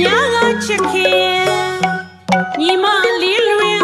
များကချစ်ခင်ညီမလေးလွင်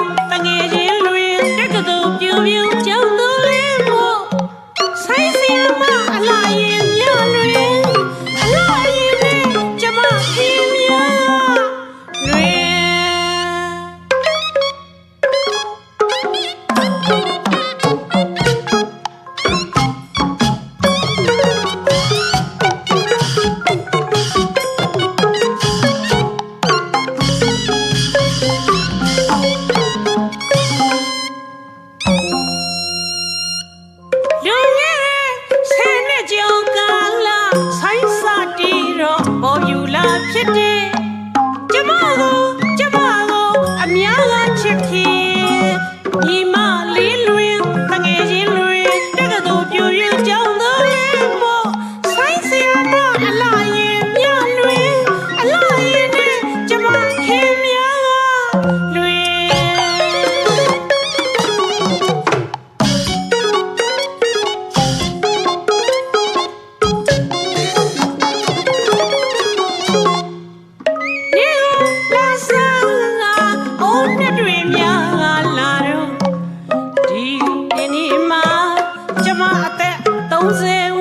comes in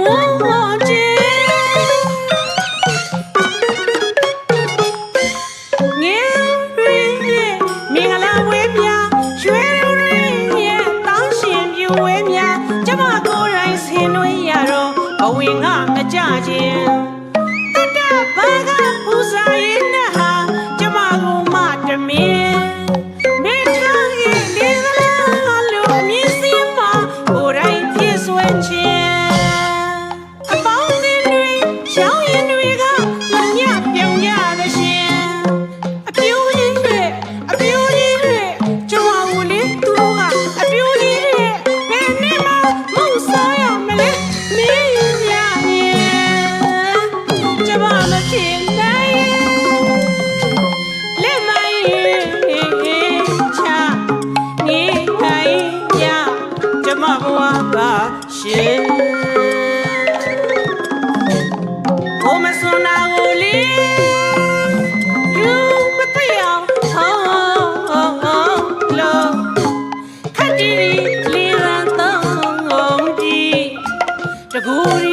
ဘဝသာရှင်ဘုမစွန်နာကိုလီလူမသိအောင်ဟောဟောဟောလောခတ်တီလီရန်တောင်းဒီတကူရီ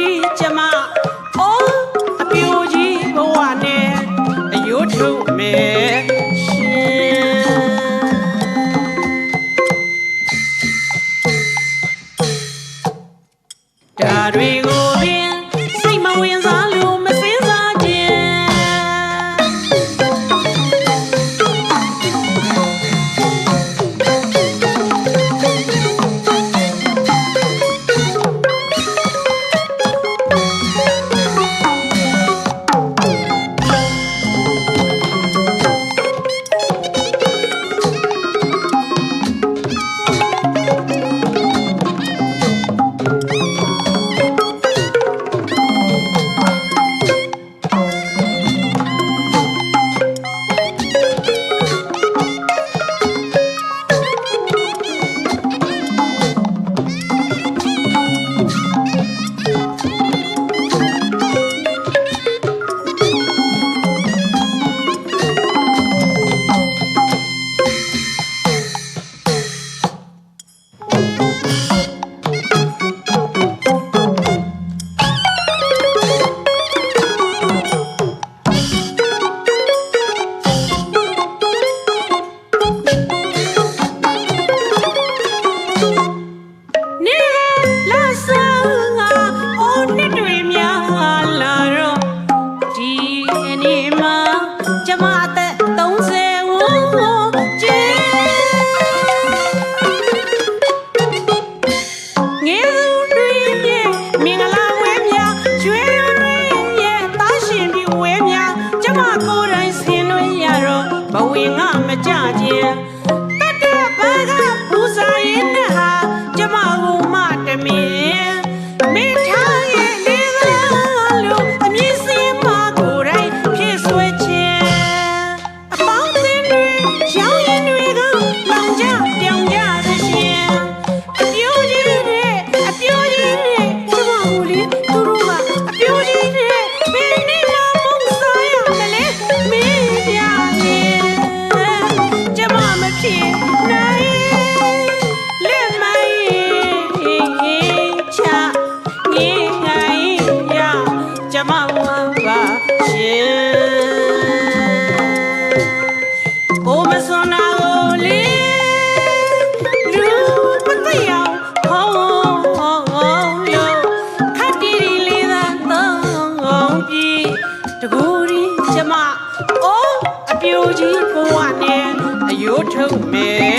ပါရှင်ကိုမစွန်နာကိုလေးလူပတယောင်ဟောဟောဟောယောခတ်တီရီလေးသာတောင်းပြီတကူရီကျမအိုးအပြူကြီးဘဝနဲ့အယိုးထုတ်မယ်